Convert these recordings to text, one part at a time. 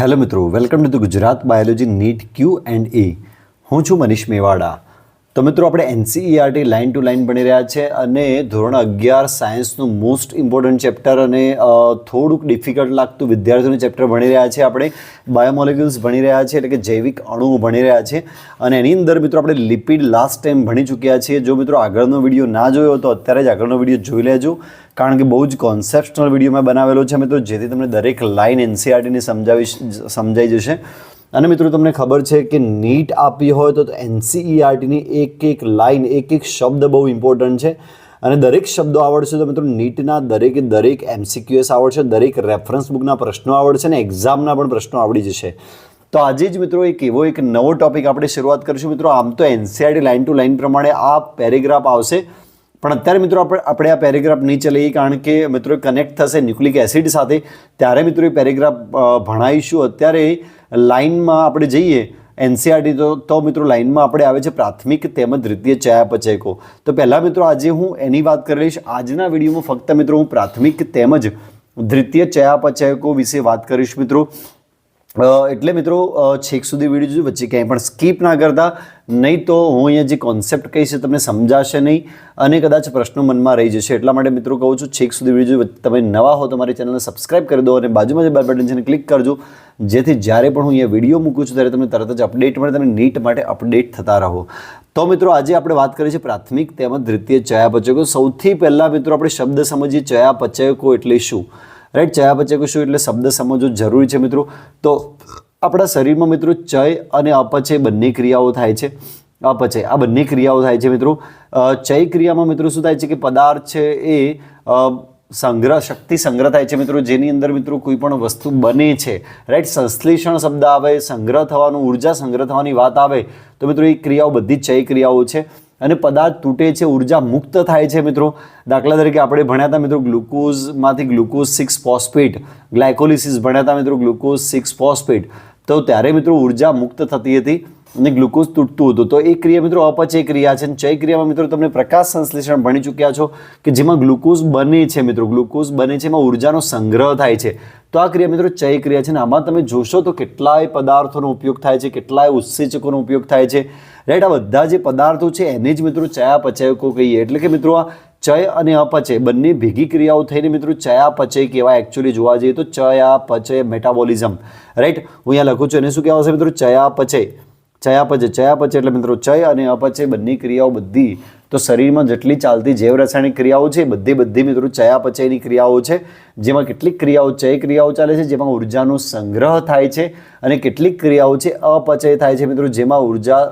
Hello મિત્રો, welcome to the Gujarat biology NEET Q and A. હું છું મનીષ મેવાડા. તો મિત્રો, આપણે એનસીઈઆરટી લાઇન ટુ લાઇન ભણી રહ્યા છે અને ધોરણ અગિયાર સાયન્સનું મોસ્ટ ઇમ્પોર્ટન્ટ ચેપ્ટર અને થોડુંક ડિફિકલ્ટ લાગતું વિદ્યાર્થીઓનું ચેપ્ટર ભણી રહ્યા છે આપણે. બાયોમોલિક્યુલ્સ ભણી રહ્યા છે, એટલે કે જૈવિક અણુઓ ભણી રહ્યા છે. અને એની અંદર મિત્રો, આપણે લિપિડ લાસ્ટ ટાઈમ ભણી ચૂક્યા છીએ. જો મિત્રો આગળનો વીડિયો ના જોયો તો અત્યારે જ આગળનો વીડિયો જોઈ લેજો. કારણ કે બહુ જ કોન્સેપ્શનલ વીડિયો મેં બનાવેલો છે મિત્રો, જેથી તમને દરેક લાઇન એનસીઆરટીની સમજાવી સમજાઈ જશે. અને મિત્રો, તમને ખબર છે કે નીટ આપી હોય તો એનસીઈઆરટીની એક એક લાઇન, એક એક શબ્દ બહુ ઇમ્પોર્ટન્ટ છે. અને દરેક શબ્દો આવડશે તો મિત્રો, નીટના દરેકે દરેક એમસીક્યુએસ આવડશે, દરેક રેફરન્સ બુકના પ્રશ્નો આવડશે અને એક્ઝામના પણ પ્રશ્નો આવડી જશે. તો આજે જ મિત્રો, એક એવો એક નવો ટોપિક આપણે શરૂઆત કરીશું. મિત્રો, આમ તો એનસીઆરટી લાઇન ટુ લાઇન પ્રમાણે આ પેરેગ્રાફ આવશે. પણ અત્યારે મિત્રો, આપણે આપણે આ પેરેગ્રાફ નીચે લઈએ, કારણ કે મિત્રો કનેક્ટ થશે ન્યુક્લિક એસિડ સાથે. ત્યારે મિત્રો, એ પેરેગ્રાફ ભણાવીશું. અત્યારે લાઇનમાં આપણે જઈએ, એનસીઆરટી તો તો મિત્રો લાઇનમાં આપણે આવે છે પ્રાથમિક તેમજ દ્વિતીય ચયાપચયકો તો પહેલાં મિત્રો આજે હું એની વાત કરી રહીશ આજના વિડીયોમાં ફક્ત મિત્રો હું પ્રાથમિક તેમજ દ્વિતીય ચયાપચયકો વિશે વાત કરીશ મિત્રો. એટલે મિત્રો છેક સુધી વીડિયો જોજો. વચ્ચે ક્યાંય પણ સ્કીપ ના કરતા. નહીં તો હું અહીંયા જે કોન્સેપ્ટ કહીશ એ તમને સમજાશે નહીં અને કદાચ પ્રશ્નો મનમાં રહી જશે. એટલા માટે મિત્રો કહું છું, છેક સુધી વીડિયો તમે નવા હો તો મારી ચેનલને સબસ્ક્રાઇબ કરી દો અને બાજુમાં જે બેલ બટન છે ક્લિક કરજો. જેથી જ્યારે પણ હું અહીંયા વીડિયો મૂકું છું ત્યારે તમને તરત જ અપડેટ મળે, તમે નીટ માટે અપડેટ થતા રહો. તો મિત્રો આજે આપણે વાત કરીએ છીએ પ્રાથમિક તેમજ દ્વિતીય ચયાપચયકો. સૌથી પહેલાં મિત્રો આપણે શબ્દ સમજીએ, ચયાપચયકો એટલે શું? રાઈટ ચયાપચયકો શું એટલે શબ્દ સમજવો જરૂરી છે મિત્રો? તો આપણા શરીરમાં મિત્રો ચય અને અપચય બંને ક્રિયાઓ થાય છે. અપચય આ બંને ક્રિયાઓ થાય છે મિત્રો. ચય ક્રિયામાં મિત્રો શું થાય છે કે પદાર્થ છે એ સંગ્રહ, શક્તિ સંગ્રહ થાય છે મિત્રો, જેની અંદર મિત્રો કોઈ પણ વસ્તુ બને છે. રાઈટ સંશ્લેષણ શબ્દ આવે, સંગ્રહ થવાનું, ઊર્જા સંગ્રહ થવાની વાત આવે, તો મિત્રો એ ક્રિયાઓ બધી જ ચય ક્રિયાઓ છે. અને પદાર્થ તૂટે છે, ઊર્જા મુક્ત થાય છે મિત્રો. દાખલા તરીકે આપણે ભણ્યા હતા મિત્રો ગ્લુકોઝમાંથી ગ્લુકોઝ સિક્સ ફોસ્ફેટ, ગ્લાયકોલિસિસ ભણ્યા હતા મિત્રો ગ્લુકોઝ સિક્સ ફોસ્ફેટ. તો ત્યારે મિત્રો ઊર્જા મુક્ત થતી હતી. અને ગ્લુકોઝ તૂટતું હતું. તો એ ક્રિયા મિત્રો, અપચય ક્રિયા છે. અને ચય ક્રિયામાં મિત્રો, તમને પ્રકાશ સંશ્લેષણ ભણી ચૂક્યા છો કે જેમાં ગ્લુકોઝ બને છે મિત્રો. ગ્લુકોઝ બને છે એમાં ઉર્જાનો સંગ્રહ થાય છે. તો આ ક્રિયા મિત્રો, ચય ક્રિયા છે. અને આમાં તમે જોશો તો કેટલાય પદાર્થોનો ઉપયોગ થાય છે, કેટલાય ઉત્સેચકોનો ઉપયોગ થાય છે. રાઈટ આ બધા જે પદાર્થો છે, એને જ મિત્રો ચયાપચયકો કહીએ. એટલે કે મિત્રો, આ ચય અને અપચય બંને ભેગી ક્રિયાઓ થઈને મિત્રો, ચયાપચય કહેવાય. એકચ્યુઅલી જોવા જઈએ તો ચયાપચય મેટાબોલિઝમ રાઈટ હું અહીંયા લખું છું, એને શું કહેવાશે મિત્રો? ચયાપચય. ચયાપચય ચયાપચય એટલે મિત્રો ચય અને અપચય બંને ક્રિયાઓ બધી, તો શરીરમાં જેટલી ચાલતી જૈવ રાસાયણિક ક્રિયાઓ છે બધી બધી મિત્રો ચયાપચયની ક્રિયાઓ છે, જેમાં કેટલીક ક્રિયાઓ ચય ક્રિયાઓ ચાલે છે, જેમાં ઉર્જાનો સંગ્રહ થાય છે અને કેટલીક ક્રિયાઓ છે, અપચય થાય છે મિત્રો, જેમાં ઊર્જા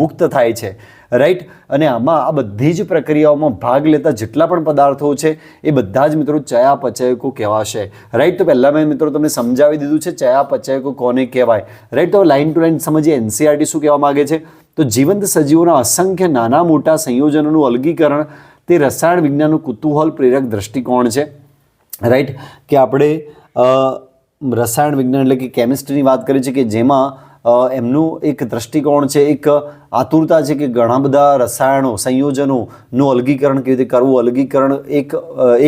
મુક્ત થાય છે. રાઈટ અને આમાં આ બધી જ પ્રક્રિયાઓમાં ભાગ લેતા જેટલા પણ પદાર્થો છે, એ બધા જ મિત્રો ચયાપચયકો કહેવાશે. રાઈટ તો પહેલાં મેં મિત્રો તમને સમજાવી દીધું છે ચયાપચયકો કોને કહેવાય? રાઈટ તો લાઇન ટુ લાઇન સમજીએ એનસીઆરટી શું કહેવા માગે છે? તો જીવંત સજીવોના અસંખ્ય નાના મોટા સંયોજનોનું અલગીકરણ, તે રસાયણ વિજ્ઞાનનું કુતૂહલ પ્રેરક દ્રષ્ટિકોણ છે. રાઈટ કે આપણે રસાયણ વિજ્ઞાન એટલે કે કેમિસ્ટ્રીની વાત કરીએ છીએ કે જેમાં એમનું એક દ્રષ્ટિકોણ છે, એક આતુરતા છે કે ઘણા બધા રસાયણો, સંયોજનોનું અલગીકરણ કેવી રીતે કરવું? અલગીકરણ એક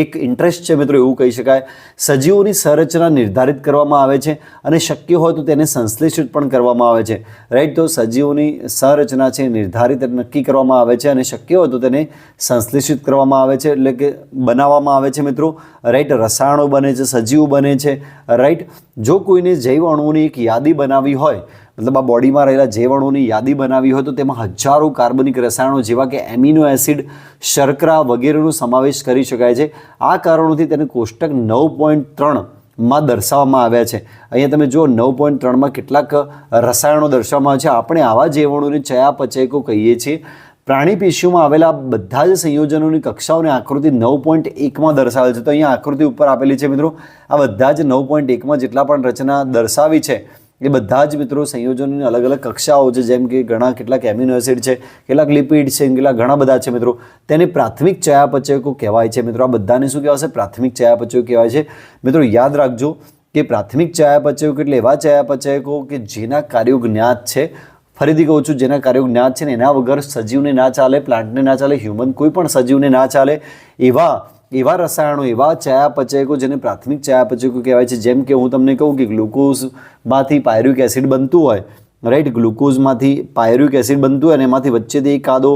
એક ઇન્ટરેસ્ટ છે મિત્રો એવું કહી શકાય. સજીવોની સંરચના નિર્ધારિત કરવામાં આવે છે અને શક્ય હોય તો તેને સંશ્લેષિત પણ કરવામાં આવે છે. રાઈટ તો સજીવોની સંરચના છે નિર્ધારિત નક્કી કરવામાં આવે છે અને શક્ય હોય તો તેને સંશ્લેષિત કરવામાં આવે છે એટલે કે બનાવવામાં આવે છે મિત્રો. રાઈટ રસાયણો બને છે, સજીવ બને છે. રાઈટ જો કોઈને જૈવ અણુઓની એક યાદી બનાવવી હોય મતલબ આ બોડીમાં રહેલા જૈવ યાદી બનાવી હોય તો તેમાં હજારો કાર્બનિક રસાયણો જેવા કે એમિનો એસિડ, શર્કરા વગેરેનો સમાવેશ કરી શકાય છે. આ કારણોથી તેને કોષ્ટક નવ પોઈન્ટ ત્રણમાં દર્શાવવામાં આવ્યા છે. અહીંયા તમે જુઓ નવ પોઈન્ટ ત્રણમાં કેટલાક રસાયણો દર્શાવવામાં આવે છે. આપણે આવા જૈવણોને ચયાપચયકો કહીએ છીએ. પ્રાણી પેશીઓમાં આવેલા બધા જ સંયોજનોની કક્ષાઓની આકૃતિ નવ પોઈન્ટ એકમાં દર્શાવેલ છે. તો અહીંયા આકૃતિ ઉપર આપેલી છે મિત્રો. આ બધા જ નવ પોઈન્ટ એકમાં જેટલા પણ રચના દર્શાવી છે. એ બધા જ મિત્રો સંયોજનોની અલગ અલગ કક્ષાઓ છે, જેમ કે ઘણા કેટલાક એમિનો એસિડ છે, કેટલાક લિપિડ છે, કેટલાક ઘણા બધા છે મિત્રો. તેને પ્રાથમિક ચયાપચયકો કહેવાય છે મિત્રો. આ બધાને શું કહેવાશે? પ્રાથમિક ચયાપચયો કહેવાય છે. મિત્રો, યાદ રાખજો કે પ્રાથમિક ચયાપચયકો એટલે એવા ચયાપચયકો કે જેના કાર્યો જ્ઞાત છે. ફરીથી કહું છું, જેના કાર્યો જ્ઞાત છે ને એના વગર સજીવને ના ચાલે, પ્લાન્ટને ના ચાલે હ્યુમન કોઈ પણ સજીવને ના ચાલે, એવા એવા રસાયણો, એવા ચયાપચયકો જેને પ્રાથમિક ચયાપચયકો કહેવાય છે, જેમ કે હું તમને કહું કે ગ્લુકોઝમાંથી પાયરુક એસિડ બનતું હોય રાઈટ ગ્લુકોઝમાંથી પાયરુક એસિડ બનતું હોય અને એમાંથી વચ્ચેથી એકાદો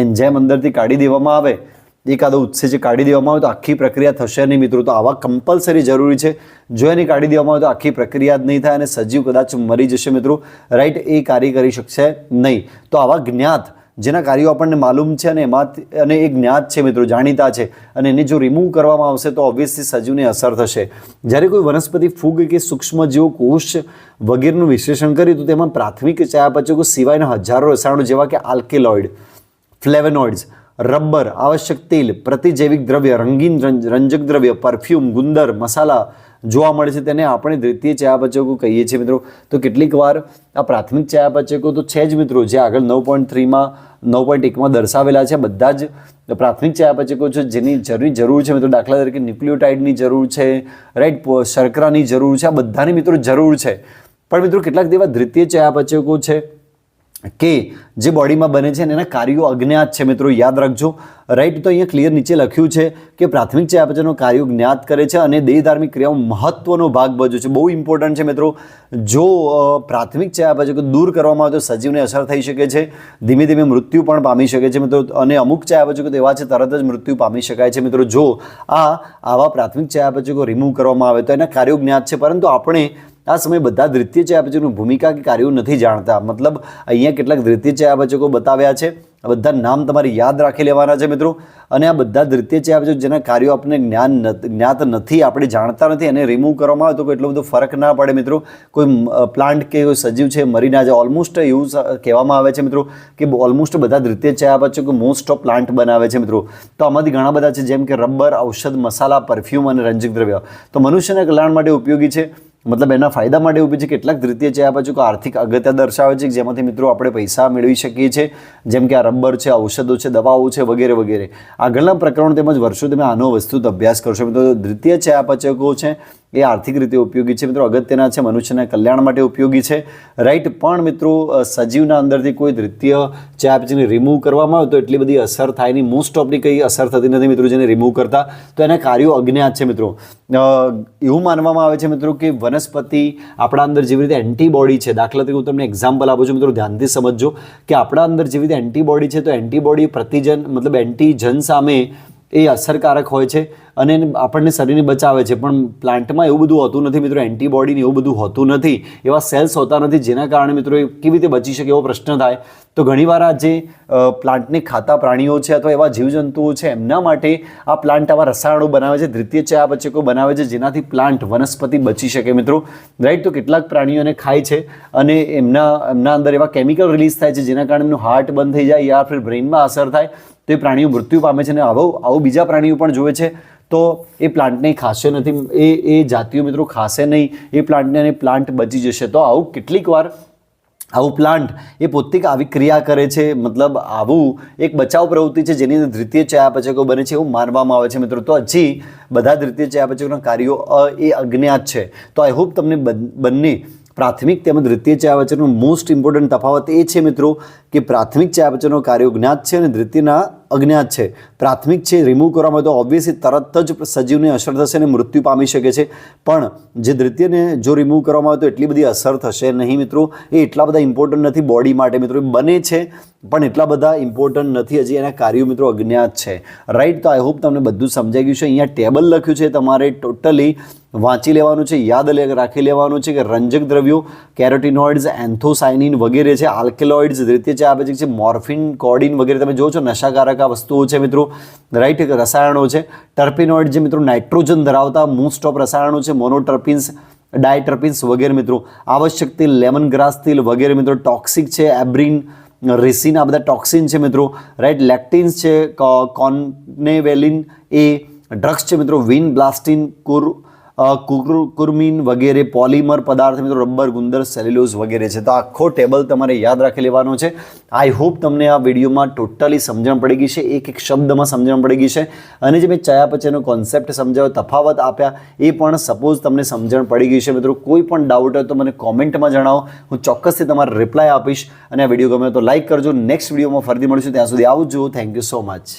એન્ઝાઇમ અંદરથી કાઢી દેવામાં આવે એકાદો ઉત્સેચક કાઢી દેવામાં આવે તો આખી પ્રક્રિયા થશે નહીં મિત્રો. તો આવા કમ્પલસરી જરૂરી છે. જો એને કાઢી દેવામાં આવે તો આખી પ્રક્રિયા જ નહીં થાય અને સજીવ કદાચ મરી જશે મિત્રો રાઈટ એ કાર્ય કરી શકશે નહીં. તો આવા જ્ઞાત જેના કાર્યો આપણને માલુમ છે અને એમાં અને એ જ્ઞાત છે મિત્રો, જાણીતા છે અને એને જો રિમૂવ કરવામાં આવશે તો ઓબ્વિયસલી સજીવને અસર થશે. જ્યારે કોઈ વનસ્પતિ ફૂગ કે સૂક્ષ્મ જીવો, કોષ વગેરેનું વિશ્લેષણ કર્યું તો તેમાં પ્રાથમિક ચયાપચકો સિવાયના હજારો રસાયણો જેવા કે આલ્કેલોઇડ ફ્લેવેનોઇડ્સ રબર આવશ્યક તેલ પ્રતિજૈવિક દ્રવ્ય રંગીન રંજ- રંજક દ્રવ્ય પરફ્યુમ ગુંદર મસાલા જોવા મળે છે તેને આપણે દ્વિતીય ચયાપચકો કહીએ છીએ મિત્રો તો કેટલીક વાર આ પ્રાથમિક ચયાપચકો તો છે જ મિત્રો જે આગળ નવ પોઈન્ટ થ્રીમાં નવ પોઈન્ટ એકમાં દર્શાવેલા છે બધા જ પ્રાથમિક ચયાપચકો છે જેની જરૂરી જરૂર છે મિત્રો દાખલા તરીકે ન્યુક્લિયોટાઇડની જરૂર છે રાઈટ શર્કરાની જરૂર છે આ બધાની મિત્રો જરૂર છે પણ મિત્રો કેટલાક એવા દ્વિતીય ચયાપચકો છે કે જે બોડીમાં બને છે એના કાર્યો અજ્ઞાત છે મિત્રો, યાદ રાખજો. રાઈટ તો અહીંયા ક્લિયર નીચે લખ્યું છે કે પ્રાથમિક ચયાપચયનો કાર્યો જ્ઞાત કરે છે અને દેહધાર્મિક ક્રિયાઓ મહત્વનો ભાગ ભજવે છે. બહુ ઇમ્પોર્ટન્ટ છે મિત્રો. જો પ્રાથમિક ચયાપચયકો દૂર કરવામાં આવે તો સજીવને અસર થઈ શકે છે. ધીમે ધીમે મૃત્યુ પણ પામી શકે છે મિત્રો. અને અમુક ચયાપચયકો તો એવા છે, તરત જ મૃત્યુ પામી શકાય છે મિત્રો. જો આ આવા પ્રાથમિક ચયાપચયકો રિમૂવ કરવામાં આવે તો એના કાર્યો જ્ઞાત છે. પરંતુ આપણે આ સમયે બધા દ્વિતીય ચયાપચયની ભૂમિકા કે કાર્યો નથી જાણતા. મતલબ અહીંયા કેટલાક દ્વિતીય ચયાપચકો બતાવ્યા છે. આ બધા નામ તમારે યાદ રાખી લેવાના છે મિત્રો. અને આ બધા દ્વિતીય ચયાપચયકો જેના કાર્યો આપણને જ્ઞાન જ્ઞાત નથી, આપણે જાણતા નથી, એને રિમૂવ કરવામાં આવે તો એટલો બધો ફરક ના પડે મિત્રો. કોઈ પ્લાન્ટ કે કોઈ સજીવ છે મરી ના જાય. ઓલમોસ્ટ એવું કહેવામાં આવે છે મિત્રો કે ઓલમોસ્ટ બધા દ્વિતીય ચયાપચકો મોસ્ટ ઓફ પ્લાન્ટ બનાવે છે મિત્રો. તો આમાંથી ઘણા બધા છે જેમ કે રબર, ઔષધ, મસાલા પરફ્યુમ અને રંજક દ્રવ્ય. તો મનુષ્યના કલ્યાણ માટે ઉપયોગી છે. મતલબ એના ફાયદા માટે ઊભી છે, કેટલાક દ્વિતીય બાજુ આર્થિક અગત્ય દર્શાવે છે જેમાંથી મિત્રો આપણે પૈસા મેળવી શકીએ છીએ, જેમ કે આ રબર છે ઔષધો છે, દવાઓ છે, વગેરે વગેરે. આગળના પ્રકરણો તેમજ વર્ષો તમે આનો વસ્તુ અભ્યાસ કરશો. મિત્રો દ્વિતીય ચયાપચયકો છે એ આર્થિક રીતે ઉપયોગી છે. મિત્રો, અગત્યના છે મનુષ્યના કલ્યાણ માટે ઉપયોગી છે. રાઈટ પણ મિત્રો સજીવના અંદરથી કોઈ દ્વિતીય ચેપજીને રિમૂવ કરવામાં આવે તો એટલી બધી અસર થાય નહીં. મોસ્ટ ઓફની કંઈ અસર થતી નથી મિત્રો જેને રિમૂવ કરતા. તો એના કાર્યો અજ્ઞાત છે મિત્રો. એવું માનવામાં આવે છે મિત્રો કે વનસ્પતિ આપણા અંદર જેવી રીતે એન્ટીબોડી છે. દાખલા તરીકે હું તમને એક્ઝામ્પલ આપું છું. મિત્રો, ધ્યાનથી સમજો કે આપણા અંદર જેવી રીતે એન્ટીબોડી છે, તો એન્ટીબોડી પ્રતિજન, મતલબ એન્ટીજન સામે એ અસરકારક હોય છે અને આપણને શરીરને બચાવે છે. પણ પ્લાન્ટમાં એવું બધું હોતું નથી મિત્રો, એન્ટીબોડીને એવું બધું હોતું નથી. એવા સેલ્સ હોતા નથી જેના કારણે મિત્રો એ કેવી રીતે બચી શકે એવો પ્રશ્ન થાય. તો ઘણીવાર આ જે પ્લાન્ટને ખાતા પ્રાણીઓ છે અથવા એવા જીવજંતુઓ છે એમના માટે આ પ્લાન્ટ આવા રસાયણો બનાવે છે, દ્વિતીય ચયાપચકો બનાવે છે જેનાથી પ્લાન્ટ વનસ્પતિ બચી શકે મિત્રો. રાઈટ? તો કેટલાક પ્રાણીઓને ખાય છે અને એમના એમના અંદર એવા કેમિકલ રિલીઝ થાય છે જેના કારણે એમનું હાર્ટ બંધ થઈ જાય, યા ફિર બ્રેઇનમાં અસર થાય. તો એ પ્રાણીઓ મૃત્યુ પામે છે અને આવો આવું બીજા પ્રાણીઓ પણ જોવે છે. તો એ પ્લાન્ટને ખાશે નથી. એ એ જાતિઓ મિત્રો ખાશે નહીં. એ પ્લાન્ટને અને પ્લાન્ટ બચી જશે. તો આવું કેટલીક વાર આવું પ્લાન્ટ એ પોતે આવી ક્રિયા કરે છે. મતલબ આવું એક બચાવ પ્રવૃત્તિ છે જેની અંદર દ્વિતીય ચયાપચકો બને છે એવું માનવામાં આવે છે મિત્રો. તો હજી બધા દ્વિતીય ચયાપચકોના કાર્યો એ અજ્ઞાત છે. તો આઈ હોપ તમને બન- પ્રાથમિક તેમજ દ્વિતીય ચયાપચયનો મોસ્ટ ઇમ્પોર્ટન્ટ તફાવત એ છે મિત્રો કે પ્રાથમિક ચયાપચયનો કાર્યો જ્ઞાત છે અને દ્વિતીયના અજ્ઞાત છે. પ્રાથમિક છે રિમૂવ કરવામાં આવે તો ઓબ્વિયસલી તરત જ સજીવને અસર થશે અને મૃત્યુ પામી શકે છે. પણ જે દ્વિતીયને જો રિમૂવ કરવામાં આવે તો એટલી બધી અસર થશે નહીં મિત્રો. એ એટલા બધા ઇમ્પોર્ટન્ટ નથી બોડી માટે મિત્રો. એ બને છે, પણ એટલા બધા ઇમ્પોર્ટન્ટ નથી. હજી એના કાર્યો મિત્રો અજ્ઞાત છે. રાઈટ તો આઈ હોપ તમને બધું સમજાઈ ગયું છે. અહીંયા ટેબલ લખ્યું છે. તમારે ટોટલી વાંચી લેવાનું છે, યાદ રાખી લેવાનું છે કે રંજક દ્રવ્યો, કેરોટીનોઇડ્સ એન્થોસાઇનિન વગેરે છે, આલ્કેલોઇડ્સ, દ્વિતીય ચયાપચય છે, મોર્ફિન, કોડિન વગેરે તમે જો છો, નશાકારક આ વસ્તુઓ છે મિત્રો. રાઈટ રસાયણો છે. ટર્પિનોઇડ જે મિત્રો નાઇટ્રોજન ધરાવતા મોસ્ટ ઓફ રસાયણો છે, મોનોટર્પિન્સ, ડાયટર્પિન્સ વગેરે મિત્રો. આવશ્યક તેલ લેમન ગ્રાસ તેલ વગેરે મિત્રો ટોક્સિક છે, એબ્રિન, રેસિન, આ બધા ટોક્સિન છે મિત્રો. રાઈટ, લેક્ટિન્સ છે કોન્નેવેલિન એ ડ્રગ્સ છે મિત્રો. વિન, બ્લાસ્ટિન, કુર કુર્મિન વગેરે પોલિમર પદાર્થ મિત્રો, રબર, ગુંદર, સેલ્યુલોઝ વગેરે છે. તો આખો ટેબલ તમારે યાદ રાખી લેવાનો છે. આઈ હોપ તમને આ વિડીયોમાં ટોટલી સમજણ પડી ગઈ છે. એક એક શબ્દમાં સમજણ પડી ગઈ છે. અને જે મેં ચયાપચયનો કોન્સેપ્ટ સમજાવ્યો, તફાવત આપ્યા, એ પણ સપોઝ તમને સમજણ પડી ગઈ છે. મિત્રો, કોઈ પણ ડાઉટ હોય તો મને કોમેન્ટમાં જણાવો. હું ચોક્કસથી તમારો રિપ્લાય આપીશ. અને આ વીડિયો ગમે તો લાઈક કરજો. નેક્સ્ટ વિડીયોમાં ફરીથી મળીશું. ત્યાં સુધી આવજો થેન્ક યુ સો મચ